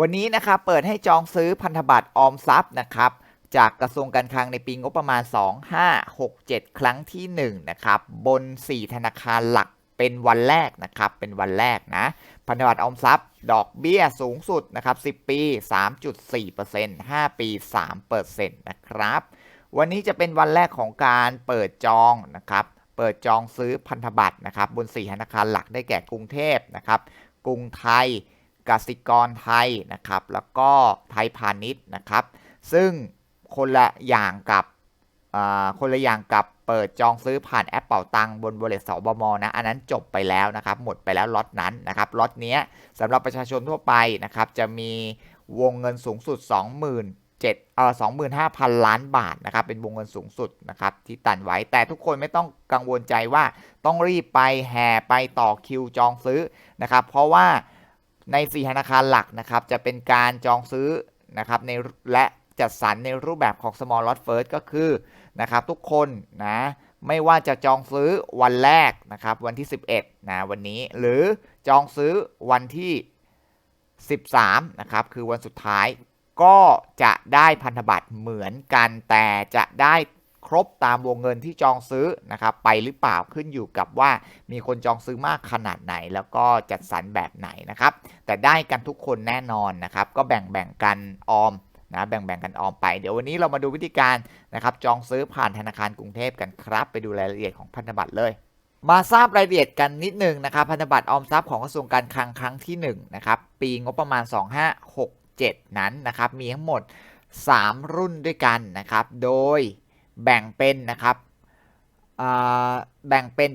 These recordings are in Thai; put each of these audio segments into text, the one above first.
วันนี้นะครับเปิดให้จองซื้อพันธบัตรออมทรัพย์นะครับจากกระทรวงการคลังในปีงบประมาณ 2567 ครั้งที่1นะครับบน 4 ธนาคารหลักเป็นวันแรกนะครับเป็นวันแรกนะพันธบัตรออมทรัพย์ ดอกเบี้ยสูงสุดนะครับ10 ปี 3.4% 5 ปี 3%นะครับวันนี้จะเป็นวันแรกของการเปิดจองนะครับเปิดจองซื้อพันธบัตรนะครับบน 4 ธนาคารหลักได้แก่กรุงเทพนะครับกรุงไทย กสิกรไทยนะครับ แล้วก็ไทยพาณิชย์นะครับ ซึ่งคนละอย่างกับคนละอย่างกับเปิดจองซื้อผ่านแอปเป่าตังบนบริษัทสบมนะอันนั้นจบไปแล้วนะครับ หมดไปแล้วล็อตนั้นนะครับล็อตนี้สำหรับประชาชนทั่วไปนะครับ จะมีวงเงินสูงสุด 20,000เจ็ดเอ่อ25,000 ล้านบาทนะครับ เป็นวงเงินสูงสุดนะครับที่ตันไว้ แต่ทุกคนไม่ต้องกังวลใจว่าต้องรีบไปแห่ไปต่อคิวจองซื้อนะครับ เพราะว่า ใน 4 ธนาคารหลักนะครับจะเป็นการจองซื้อนะครับในและจัดสรรในรูปแบบของ small lot first ก็คือนะครับทุกคนนะไม่ว่าจะจองซื้อวันแรกนะครับวันที่ 11นะวันนี้หรือจองซื้อวันที่ 13นะครับคือวันสุดท้ายก็จะได้พันธบัตรเหมือนกันแต่จะได้ รบตามวงเงินที่จองซื้อนะครับไปหรือเปล่าขึ้นอยู่กับว่ามีคนจองซื้อมากขนาดไหน แล้วก็จัดสรรแบบไหนนะครับแต่ได้กันทุกคนแน่นอนนะครับก็แบ่งแบ่งๆกันออมนะแบ่งแบ่งๆกันออมไป เดี๋ยววันนี้เรามาดูวิธีการนะครับจองซื้อผ่านธนาคารกรุงเทพกันครับ ไปดูรายละเอียดของพันธบัตรเลยมาทราบรายละเอียดกันนิดหนึ่งนะครับพันธบัตรออมทรัพย์ของกระทรวงการคลังครั้งที่1นะครับปีงบประมาณ 2567 นั้นนะครับมีทั้งหมด 3 รุ่นด้วยกันนะครับโดย แบ่งเป็นนะครับแบ่งเป็น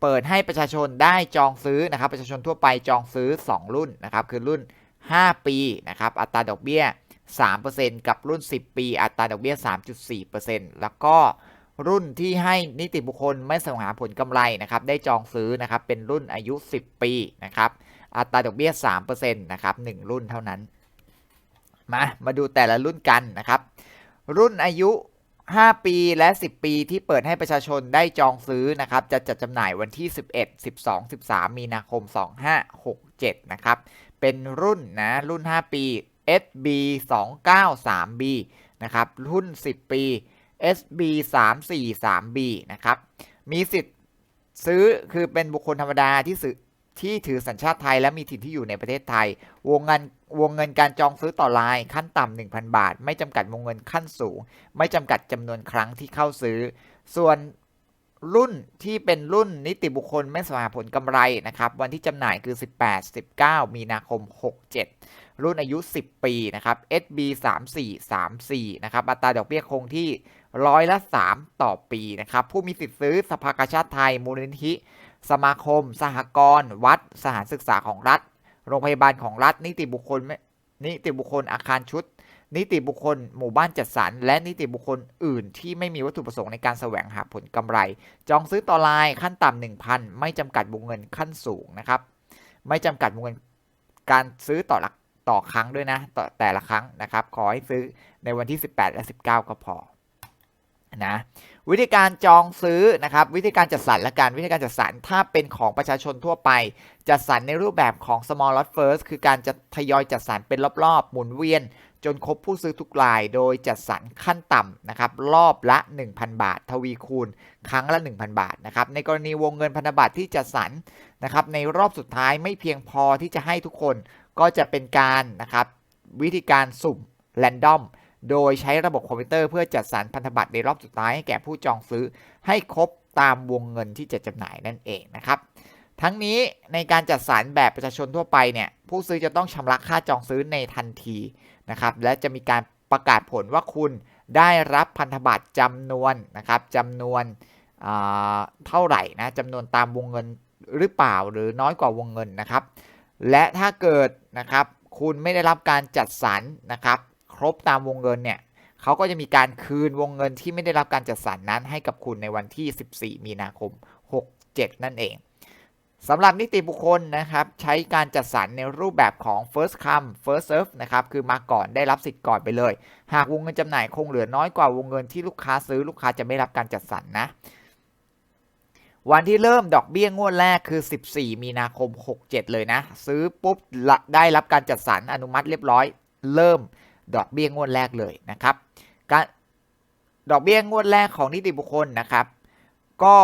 เปิดให้ประชาชนได้จองซื้อนะครับ ประชาชนทั่วไปจองซื้อ 2 รุ่นนะครับ คือรุ่น 5 ปีนะครับ อัตราดอกเบี้ย 3%กับรุ่น 10 ปี อัตราดอกเบี้ย 3.4%แล้วก็รุ่นที่ให้นิติบุคคลไม่สงหาผลกำไรนะครับ ได้จองซื้อนะครับ เป็นรุ่นอายุ 10 ปีนะครับ อัตราดอกเบี้ย 3%นะครับ 1 รุ่นเท่านั้น มา มาดูแต่ละรุ่นกันนะครับ รุ่นอายุ 5 ปีและ 10 ปีที่เปิดให้ประชาชนได้จองซื้อนะครับ จะจัดจำหน่ายวันที่ 11 12 13 มีนาคม 2567 นะครับ เป็นรุ่นนะ รุ่น 5 ปี SB 293B นะครับ รุ่น 10 ปี SB 343B นะครับ มีสิทธิ์ซื้อคือเป็นบุคคลธรรมดาที่ซื้อ ที่ถือสัญชาติไทยและมีถิ่นที่อยู่ในประเทศไทย วงเงินวงเงินการจองซื้อต่อรายขั้นต่ำ1,000 บาท ไม่จำกัดวงเงินขั้นสูง ไม่จำกัดจำนวนครั้งที่เข้าซื้อ ส่วนรุ่นที่เป็นรุ่นนิติบุคคลไม่สวหาผลกำไรนะครับวันที่จำหน่ายคือ 18 19 มีนาคม 67 รุ่นอายุ 10 ปีนะครับ SB 3434นะครับอัตราดอกเบี้ยคงที่ร้อยละ 3 ต่อปีนะครับผู้มีสิทธิ์ซื้อสภากาชาติไทยมูลนิธิ สมาคม สหกรณ์ วัด สถานศึกษาของรัฐ โรงพยาบาลของรัฐ นิติบุคคล นิติบุคคล อาคารชุด นิติบุคคล หมู่บ้านจัดสรร และนิติบุคคลอื่น ที่ไม่มีวัตถุประสงค์ในการแสวงหาผลกำไร จองซื้อต่อรายขั้นต่ำ1,000ไม่จำกัดวงเงินขั้นสูงนะครับ ไม่จำกัดวงเงินการซื้อต่อละต่อครั้งด้วยนะ ต่อแต่ละครั้งนะครับ ขอให้ซื้อในวันที่ 18 และ 19 ก็พอ นะวิธีการจองซื้อนะครับวิธีการจัดสรรและการวิธีการจัดสรรถ้าเป็นของประชาชนทั่วไป จัดสรรในรูปแบบของ small lot first คือการจะทยอยจัดสรรเป็นรอบๆ หมุนเวียน จนครบผู้ซื้อทุกราย โดยจัดสรรขั้นต่ำนะครับรอบละ 1,000 บาท ทวีคูณ ครั้งละ 1,000 บาทนะครับในกรณีวงเงินพันธบัตรที่จัดสรรนะครับในรอบสุดท้ายไม่เพียงพอที่จะให้ทุกคนก็จะเป็นการนะครับวิธีการสุ่มแรนดอม โดยใช้ระบบคอมพิวเตอร์เพื่อจัดสรรพันธบัตรในรอบสุดท้ายให้แก่ผู้จองซื้อให้ครบตามวงเงินที่จะจำหน่ายนั่นเองนะครับ ทั้งนี้ในการจัดสรรแบบประชาชนทั่วไปเนี่ยผู้ซื้อจะต้องชำระค่าจองซื้อในทันทีนะครับและจะมีการประกาศผลว่าคุณได้รับพันธบัตรจำนวนนะครับจำนวนเท่าไหร่นะจำนวนตามวงเงินหรือเปล่าหรือน้อยกว่าวงเงินนะครับ และถ้าเกิดนะครับคุณไม่ได้รับการจัดสรรนะครับ รบตามวงเงินเนี่ยเขาก็จะมีการคืนวงเงินที่ไม่ได้รับการจัดสรรนั้นให้กับคุณในวันที่ 14 มีนาคม 67 นั่นเองสำหรับนิติบุคคลนะครับ ใช้การจัดสรรในรูปแบบของ first come first serve นะครับ คือมาก่อนได้รับสิทธิ์ก่อนไปเลย หากวงเงินจำหน่ายคงเหลือน้อยกว่าวงเงินที่ลูกค้าซื้อลูกค้าจะไม่รับการจัดสรรนะวันที่เริ่มดอกเบี้ยงวดแรกคือ 14 มีนาคม 67 เลยนะ ซื้อปุ๊บได้รับการจัดสรรอนุมัติเรียบร้อย เริ่ม ดอกเบี้ยงวดแรกเลยนะครับการดอกเบี้ยงวดแรกของนิติบุคคลนะครับ ก็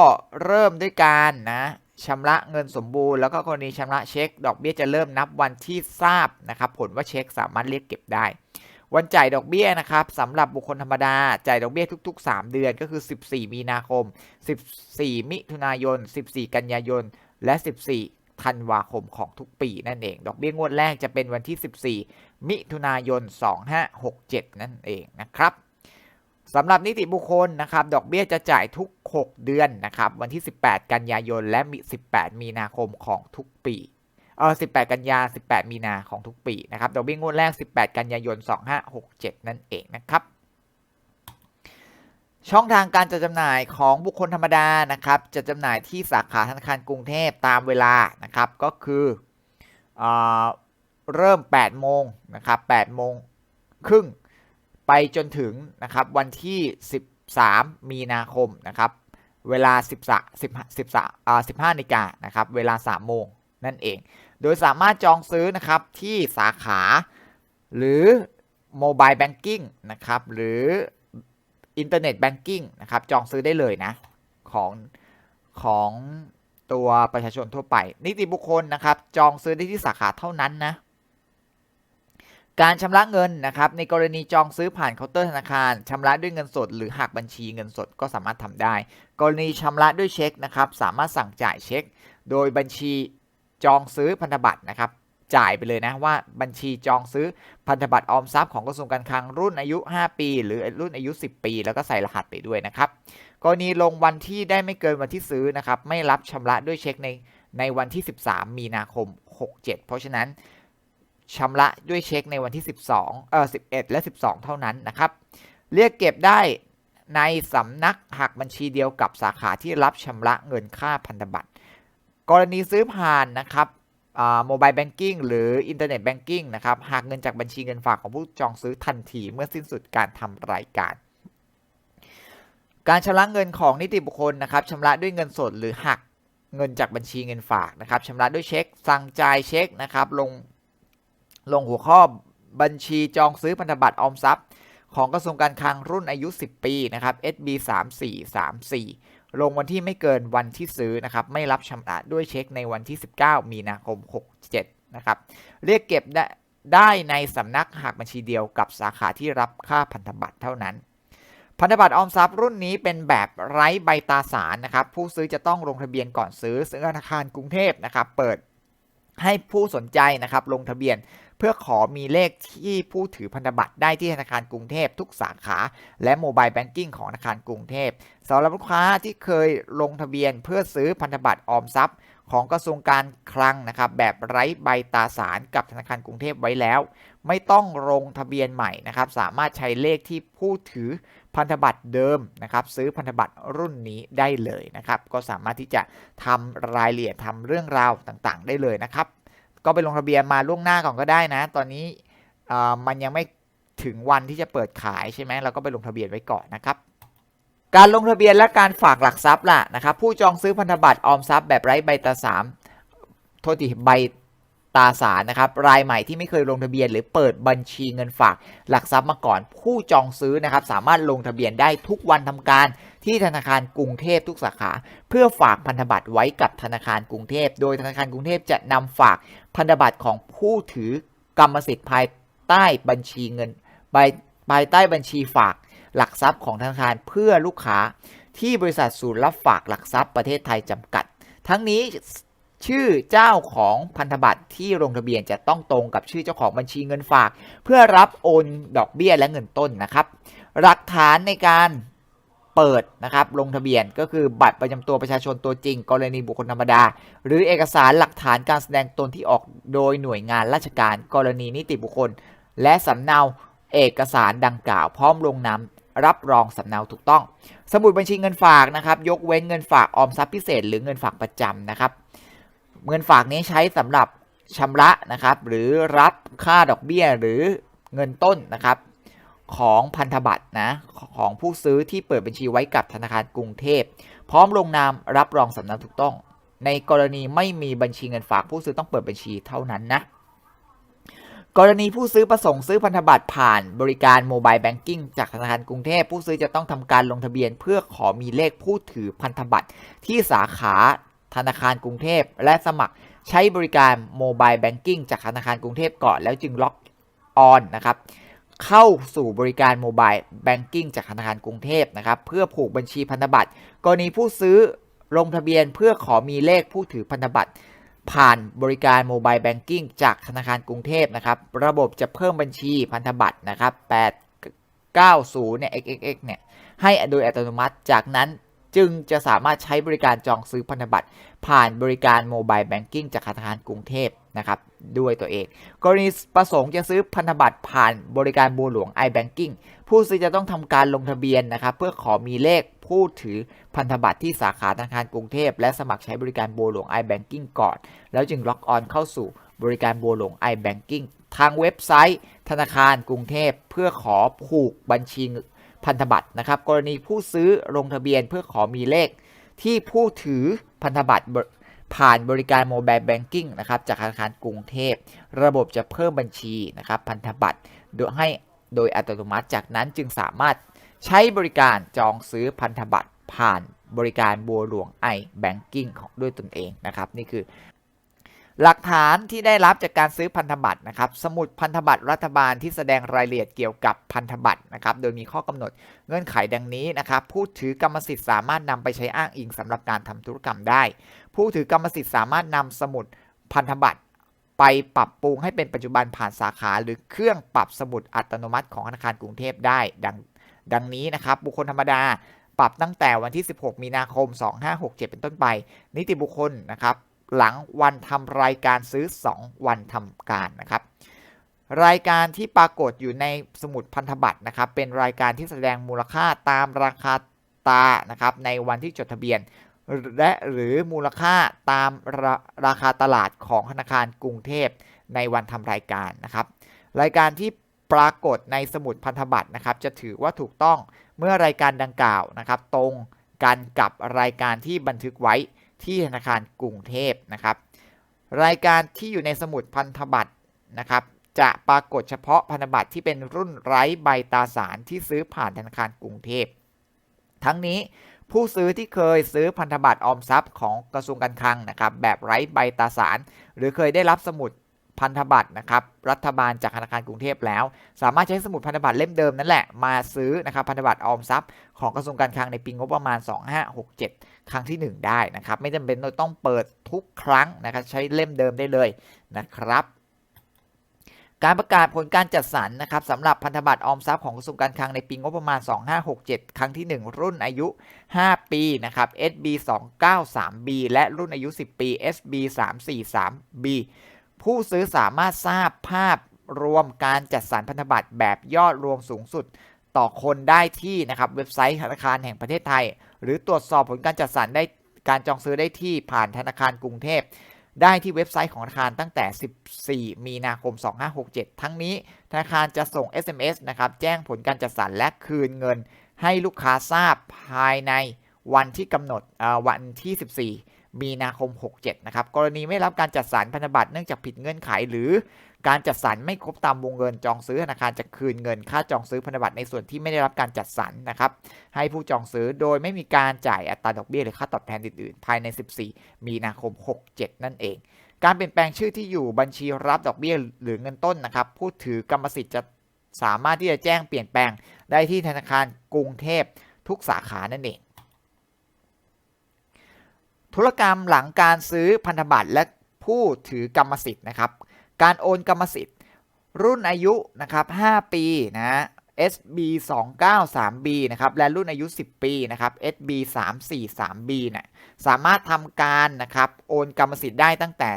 เริ่มด้วยการนะชำระเงินสมบูรณ์แล้วก็กรณีชำระเช็ค ดอกเบี้ยจะเริ่มนับวันที่ทราบนะครับ ผลว่าเช็คสามารถเรียกเก็บได้ วันจ่ายดอกเบี้ยนะครับสำหรับบุคคลธรรมดาจ่ายดอกเบี้ยทุก ๆ 3 เดือนก็คือ 14 มีนาคม 14 มิถุนายน 14 กันยายน และ 14 ธันวาคมของทุกปีนั่นเอง ดอกเบี้ยงวดแรกจะเป็นวันที่ 14 มิถุนายน 2567 นั่นเองนะครับสำหรับนิติบุคคลนะครับ ดอกเบี้ยจะจ่ายทุก 6 เดือนนะครับ วันที่ 18 กันยายน และ 18 มีนาคมของทุกปี เออ18 กันยา 18 มีนาของทุกปีนะครับ ดอกเบี้ยงวดแรก 18 กันยายน 2567 นั่นเองนะครับ ช่องทางการจัดจำหน่ายของบุคคลธรรมดานะครับจะจำหน่ายที่สาขาธนาคารกรุงเทพตามเวลานะครับก็คือเอเริ่ม 8 โมงนะครับ8โมงครึ่งไปจนถึงนะครับวันที่ 13 มีนาคมนะครับเวลา 13 10 13อ่า15นาฬิกานะครับเวลา 3 โมงนั่นเอง โดยสามารถจองซื้อนะครับที่สาขาหรือโมบายแบงกิ้งนะครับหรือ อินเทอร์เน็ตแบงกิ้งนะครับจองซื้อได้เลยนะ ของของตัวประชาชนทั่วไป นิติบุคคลนะครับ จองซื้อได้ที่สาขาเท่านั้นนะ การชำระเงินนะครับ ในกรณีจองซื้อผ่านเคาน์เตอร์ธนาคารชำระด้วยเงินสด หรือหักบัญชีเงินสดก็สามารถทำได้ กรณีชำระด้วยเช็คนะครับ สามารถสั่งจ่ายเช็ค โดยบัญชีจองซื้อพันธบัตรนะครับ จ่ายไปเลยนะว่าบัญชีจองซื้อพันธบัตรออมทรัพย์ของกระทรวงการคลังรุ่นอายุ 5 ปี หรือรุ่นอายุ 10 ปี แล้วก็ใส่รหัสไปด้วยนะครับกรณีลงวันที่ได้ไม่เกินวันที่ซื้อนะครับไม่รับชำระด้วยเช็คในในวันที่ 13 มีนาคม 67 เพราะฉะนั้นชำระด้วยเช็คในวันที่ 12 เออ11 และ 12 เท่านั้นนะครับ เรียกเก็บได้ในสำนักหักบัญชีเดียวกับสาขาที่รับชำระเงินค่าพันธบัตร กรณีซื้อผ่านนะครับ โมบายแบงกิ้งหรืออินเทอร์เน็ตแบงกิ้งนะครับหักเงินจากบัญชีเงินฝากของผู้จองซื้อทันทีเมื่อสิ้นสุดการทำรายการ การชำระเงินของนิติบุคคลนะครับชำระด้วยเงินสดหรือหักเงินจากบัญชีเงินฝากนะครับชำระด้วยเช็ค สั่งจ่ายเช็คนะครับลงลงหัวข้อบัญชีจองซื้อพันธบัตรออมทรัพย์ ของกระทรวงการคลังรุ่นอายุ 10 ปีนะครับ SB 3434 ลงวันที่ไม่เกินวันที่ซื้อนะครับ ไม่รับชำระด้วยเช็คในวันที่ 19 มีนาคม 67 นะครับ เรียกเก็บได้ได้ในสำนักหักบัญชีเดียวกับสาขาที่รับค่าพันธบัตรเท่านั้น พันธบัตรออมทรัพย์รุ่นนี้เป็นแบบไร้ใบตราสารนะครับ ผู้ซื้อจะต้องลงทะเบียนก่อนซื้อ ซึ่งธนาคารกรุงเทพนะครับ เปิดให้ผู้สนใจนะครับลงทะเบียน เพื่อขอมีเลขที่ผู้ถือพันธบัตรได้ที่ธนาคารกรุงเทพทุกสาขา และโมบายแบงกิ้งของธนาคารกรุงเทพสำหรับลูกค้าที่เคยลงทะเบียนเพื่อซื้อพันธบัตรออมทรัพย์ของกระทรวงการคลังนะครับแบบไร้ใบตราสารกับธนาคารกรุงเทพไว้แล้ว ไม่ต้องลงทะเบียนใหม่นะครับสามารถใช้เลขที่ผู้ถือพันธบัตรเดิมนะครับซื้อพันธบัตรรุ่นนี้ได้เลยนะครับก็สามารถที่จะทำรายละเอียดทำเรื่องราวต่างๆ ได้เลยนะครับ ก็ไปลงทะเบียนมาล่วงหน้าก่อนก็ได้นะ ตอนนี้มันยังไม่ถึงวันที่จะเปิดขายใช่ไหมเราก็ไปลงทะเบียนไว้ก่อนนะครับการลงทะเบียนและการฝากหลักทรัพย์ล่ะนะครับผู้จองซื้อพันธบัตรออมทรัพย์แบบไร้ใบตาสารโทษทีใบตาสารนะครับรายใหม่ที่ไม่เคยลงทะเบียน หรือเปิดบัญชีเงินฝากหลักทรัพย์มาก่อน ผู้จองซื้อนะครับสามารถลงทะเบียนได้ทุกวันทำการ ที่ธนาคารกรุงเทพทุกสาขา เพื่อฝากพันธบัตรไว้กับธนาคารกรุงเทพ โดยธนาคารกรุงเทพจะนำฝากพันธบัตรของผู้ถือกรรมสิทธิ์ภายใต้บัญชีเงินภายใต้บัญชีฝากหลักทรัพย์ของธนาคารเพื่อลูกค้า ที่บริษัทศูนย์รับฝากหลักทรัพย์ประเทศไทยจำกัด ทั้งนี้ชื่อเจ้าของพันธบัตรที่ลงทะเบียนจะต้องตรงกับชื่อเจ้าของบัญชีเงินฝาก เพื่อรับโอนดอกเบี้ยและเงินต้นนะครับ หลักฐานในการ เปิดนะครับลงทะเบียนก็คือบัตรประจำตัวประชาชนตัวจริง กรณีบุคคลธรรมดา หรือเอกสารหลักฐานการแสดงตนที่ออกโดยหน่วยงานราชการ กรณีนิติบุคคล และสำเนาเอกสารดังกล่าว พร้อมลงนามรับรองสำเนาถูกต้อง สมุดบัญชีเงินฝากนะครับยกเว้นเงินฝากออมทรัพย์พิเศษ หรือเงินฝากประจำนะครับเงินฝากนี้ใช้สำหรับชำระนะครับหรือรับค่าดอกเบี้ยหรือเงินต้นนะครับ ของพันธบัตรนะของผู้ซื้อที่เปิดบัญชีไว้กับธนาคารกรุงเทพ พร้อมลงนามรับรองสำเนาถูกต้อง ในกรณีไม่มีบัญชีเงินฝากผู้ซื้อต้องเปิดบัญชีเท่านั้นนะกรณีผู้ซื้อประสงค์ซื้อพันธบัตรผ่านบริการโมบายแบงกิ้งจากธนาคารกรุงเทพ ผู้ซื้อจะต้องทำการลงทะเบียนเพื่อขอมีเลขผู้ถือพันธบัตรที่สาขาธนาคารกรุงเทพ และสมัครใช้บริการโมบายแบงกิ้งจากธนาคารกรุงเทพก่อนแล้วจึงล็อกออนนะครับ เข้าสู่บริการโมบายแบงกิ้งจากธนาคารกรุงเทพนะครับเพื่อผูกบัญชีพันธบัตรกรณีผู้ซื้อลงทะเบียนเพื่อขอมีเลขผู้ถือพันธบัตรผ่านบริการโมบายแบงกิ้งจากธนาคารกรุงเทพนะครับ ระบบจะเพิ่มบัญชีพันธบัตรนะครับ890เนี่ย xxx เนี่ย ให้โดยอัตโนมัติ จากนั้น จึงจะสามารถใช้บริการจองซื้อพันธบัตรผ่านบริการโมบายแบงกิ้งจากธนาคารกรุงเทพนะครับด้วยตัวเอง กรณีประสงค์จะซื้อพันธบัตรผ่านบริการบัวหลวง iBanking ผู้ซื้อจะต้องทำการลงทะเบียนนะครับเพื่อขอมีเลขผู้ถือพันธบัตรที่สาขาธนาคารกรุงเทพ และสมัครใช้บริการบัวหลวง iBanking ก่อน แล้วจึงล็อกออนเข้าสู่บริการบัวหลวง iBanking ทางเว็บไซต์ ธนาคารกรุงเทพ เพื่อขอผูกบัญชี พันธบัตรนะครับ กรณีผู้ซื้อลงทะเบียนเพื่อขอมีเลข ที่ผู้ถือพันธบัตรผ่านบริการโมบายแบงกิ้งนะครับจากธนาคารกรุงเทพ ระบบจะเพิ่มบัญชีนะครับพันธบัตรโดยให้โดยอัตโนมัติจากนั้นจึงสามารถใช้บริการจองซื้อพันธบัตรผ่านบริการบัวหลวง iBanking ของด้วยตนเองนะครับ นี่คือ หลักฐานที่ได้รับจากการซื้อพันธบัตรนะครับ สมุดพันธบัตรรัฐบาลที่แสดงรายละเอียดเกี่ยวกับพันธบัตรนะครับ โดยมีข้อกำหนดเงื่อนไขดังนี้นะครับ ผู้ถือกรรมสิทธิ์สามารถนำไปใช้อ้างอิงสำหรับการทำธุรกรรมได้ ผู้ถือกรรมสิทธิ์สามารถนำสมุดพันธบัตรไปปรับปรุงให้เป็นปัจจุบันผ่านสาขาหรือเครื่องปรับสมุดอัตโนมัติของธนาคารกรุงเทพได้ดังดังนี้นะครับ บุคคลธรรมดาปรับตั้งแต่วันที่ 16 มีนาคม 2567 เป็นต้นไป นิติบุคคลนะครับ หลังวันทำรายการซื้อ 2 วันทำการนะครับ รายการที่ปรากฏอยู่ในสมุดพันธบัตรนะครับ เป็นรายการที่แสดงมูลค่าตามราคาตานะครับในวันที่จดทะเบียน และหรือมูลค่าตามราราคาตลาดของธนาคารกรุงเทพในวันทำรายการนะครับ รายการที่ปรากฏในสมุดพันธบัตรนะครับจะถือว่าถูกต้องเมื่อรายการดังกล่าวนะครับ ตรงกันกับรายการที่บันทึกไว้ ที่ธนาคารกรุงเทพนะครับ รายการที่อยู่ในสมุดพันธบัตรนะครับ จะปรากฏเฉพาะพันธบัตรที่เป็นรุ่นไร้ใบตาสารที่ซื้อผ่านธนาคารกรุงเทพ ทั้งนี้ผู้ซื้อที่เคยซื้อพันธบัตรออมทรัพย์ของกระทรวงการคลังนะครับแบบไร้ใบตาสาร หรือเคยได้รับสมุด พันธบัตรนะครับรัฐบาลจากธนาคารกรุงเทพแล้ว สามารถใช้สมุดพันธบัตรเล่มเดิมนั่นแหละมาซื้อนะครับพันธบัตรออมทรัพย์ของกระทรวงการคลังในปีงบประมาณ 2567 ครั้งที่ 1 ได้นะครับไม่จำเป็นต้องเปิดทุกครั้งนะครับใช้เล่มเดิมได้เลยนะครับการประกาศผลการจัดสรรนะครับสำหรับพันธบัตรออมทรัพย์ของกระทรวงการคลังในปีงบประมาณ 2567 ครั้งที่ 1 รุ่นอายุ 5 ปีนะครับ SB 293B และรุ่นอายุ 10 ปี SB 343B ผู้ซื้อสามารถทราบภาพรวมการจัดสรรพันธบัตรแบบยอดรวมสูงสุดต่อคนได้ที่นะครับเว็บไซต์ธนาคารแห่งประเทศไทย หรือตรวจสอบผลการจัดสรรได้การจองซื้อได้ที่ผ่านธนาคารกรุงเทพ ได้ที่เว็บไซต์ของธนาคารตั้งแต่ 14 มีนาคม 2567 ทั้งนี้ธนาคารจะส่ง SMS นะครับแจ้งผลการจัดสรรและคืนเงินให้ลูกค้าทราบภายในวันที่กำหนดวันที่ 14 มีนาคม 67 นะครับ กรณีไม่รับการจัดสรรพันธบัตรเนื่องจากผิดเงื่อนไข หรือการจัดสรรไม่ครบตามวงเงินจองซื้อธนาคารจะคืนเงินค่าจองซื้อพันธบัตรในส่วนที่ไม่ได้รับการจัดสรรนะครับ ให้ผู้จองซื้อโดยไม่มีการจ่ายอัตราดอกเบี้ยหรือค่าตอบแทนอื่นๆ ภายใน 14 มีนาคม 67 นั่นเอง การเปลี่ยนแปลงชื่อที่อยู่บัญชีรับดอกเบี้ยหรือเงินต้นนะครับ ผู้ถือกรรมสิทธิ์จะสามารถที่จะแจ้งเปลี่ยนแปลงได้ที่ธนาคารกรุงเทพทุกสาขานั่นเอง ธุรกรรมหลังการซื้อพันธบัตรและผู้ถือกรรมสิทธิ์นะครับ การโอนกรรมสิทธิ์ รุ่นอายุนะครับ5ปีนะ SB 293B นะครับ และรุ่นอายุ 10 ปีนะครับ SB 343B นะสามารถทำการนะครับ โอนกรรมสิทธิ์ได้ตั้งแต่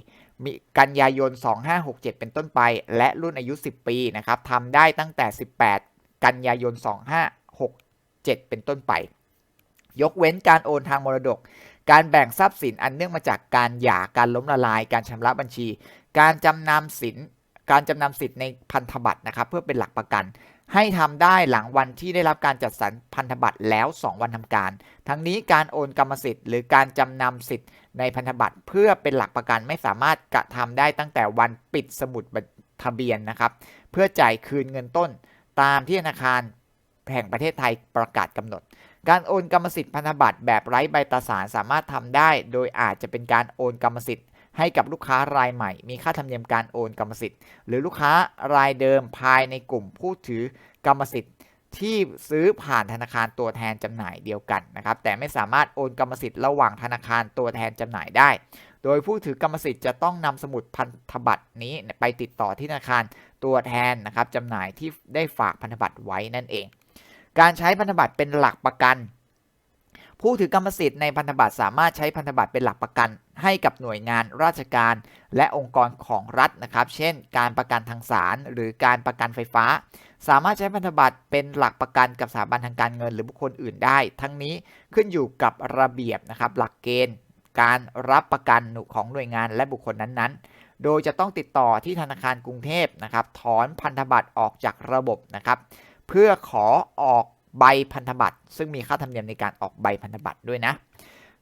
14มิกันยายน 2567 เป็นต้นไป และรุ่นอายุ 10 ปีนะครับทำได้ตั้งแต่ 18 กันยายน 2567 เป็นต้นไป ยกเว้นการโอนทางมรดก การแบ่งทรัพย์สินอันเนื่องมาจากการหย่าการล้มละลาย การชำระบัญชี การจำนำสินการจำนำสิทธิ์ในพันธบัตรนะครับเพื่อเป็นหลักประกัน ให้ทำได้หลังวันที่ได้รับการจัดสรรพันธบัตรแล้ว 2 วันทำการ ทั้งนี้การโอนกรรมสิทธิ์หรือการจำนำสิทธิ์ในพันธบัตรเพื่อเป็นหลักประกันไม่สามารถกระทำได้ตั้งแต่วันปิดสมุดทะเบียนนะครับ เพื่อจ่ายคืนเงินต้นตามที่ธนาคารแห่งประเทศไทยประกาศกำหนด การโอนกรรมสิทธิ์พันธบัตรแบบไร้ใบตราสารสามารถทำได้ โดยอาจจะเป็นการโอนกรรมสิทธิ์ให้กับลูกค้ารายใหม่ มีค่าธรรมเนียมการโอนกรรมสิทธิ์ หรือลูกค้ารายเดิมภายในกลุ่มผู้ถือกรรมสิทธิ์ที่ซื้อผ่านธนาคารตัวแทนจำหน่ายเดียวกันนะครับ แต่ไม่สามารถโอนกรรมสิทธิ์ระหว่างธนาคารตัวแทนจำหน่ายได้ โดยผู้ถือกรรมสิทธิ์จะต้องนำสมุดพันธบัตรนี้ไปติดต่อที่ธนาคารตัวแทนนะครับจำหน่ายที่ได้ฝากพันธบัตรไว้นั่นเอง การใช้พันธบัตรเป็นหลักประกัน ผู้ถือกรรมสิทธิ์ในพันธบัตรสามารถใช้พันธบัตรเป็นหลักประกัน ให้กับหน่วยงานราชการ และองค์กรของรัฐนะครับ เช่น การประกันทางศาลหรือการประกันไฟฟ้า สามารถใช้พันธบัตรเป็นหลักประกันกับสถาบันทางการเงิน หรือบุคคลอื่นได้ ทั้งนี้ขึ้นอยู่กับระเบียบนะครับหลักเกณฑ์ การรับประกันของหน่วยงานและบุคคลนั้นๆโดยจะต้องติดต่อที่ธนาคารกรุงเทพนะครับ ถอนพันธบัตรออกจากระบบนะครับ เพื่อขอออกใบพันธบัตรซึ่งมีค่าธรรมเนียมในการออกใบพันธบัตรด้วยนะ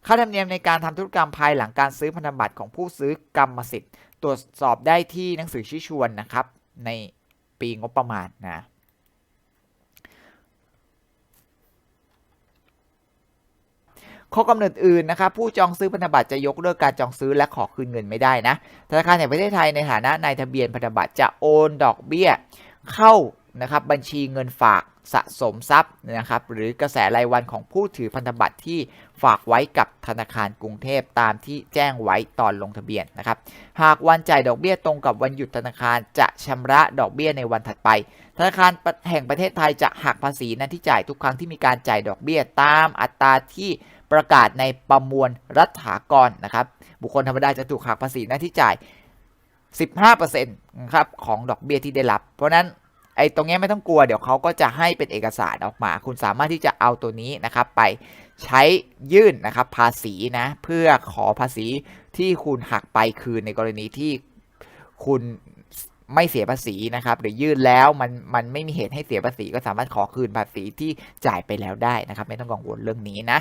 ค่าธรรมเนียมในการทำธุรกรรมภายหลังการซื้อพันธบัตรของผู้ซื้อกรรมสิทธิ์ ตรวจสอบได้ที่หนังสือชี้ชวนนะครับ ในปีงบประมาณนะข้อกำหนดอื่นนะครับผู้จองซื้อพันธบัตรจะยกเลิกการจองซื้อและขอคืนเงินไม่ได้นะธนาคารแห่งประเทศไทยในฐานะนายทะเบียนพันธบัตรจะโอนดอกเบี้ย เข้า นะครับบัญชีเงินฝากสะสมทรัพย์นะครับหรือกระแสรายวันของผู้ถือพันธบัตรที่ฝากไว้กับธนาคารกรุงเทพตามที่แจ้งไว้ตอนลงทะเบียนนะครับหากวันจ่ายดอกเบี้ยตรงกับวันหยุดธนาคารจะชำระดอกเบี้ยในวันถัดไป ธนาคารแห่งประเทศไทยจะหักภาษีนั้นที่จ่ายทุกครั้งที่มีการจ่ายดอกเบี้ยตามอัตราที่ประกาศในประมวลรัฐากรนะครับบุคคลธรรมดาจะถูกหักภาษีหน้าที่จ่าย 15%นะครับของดอกเบี้ยที่ได้รับ เพราะนั้น ไอ้ตรงนี้ไม่ต้องกลัวเดี๋ยวเขาก็จะให้เป็นเอกสารออกมา คุณสามารถที่จะเอาตัวนี้นะครับไปใช้ยื่นนะครับภาษีนะเพื่อขอภาษีที่คุณหักไปคืนในกรณีที่คุณไม่เสียภาษีนะครับ หรือยื่นแล้วมันมันไม่มีเหตุให้เสียภาษีก็สามารถขอคืนภาษีที่จ่ายไปแล้วได้นะครับ ไม่ต้องกังวลเรื่องนี้นะ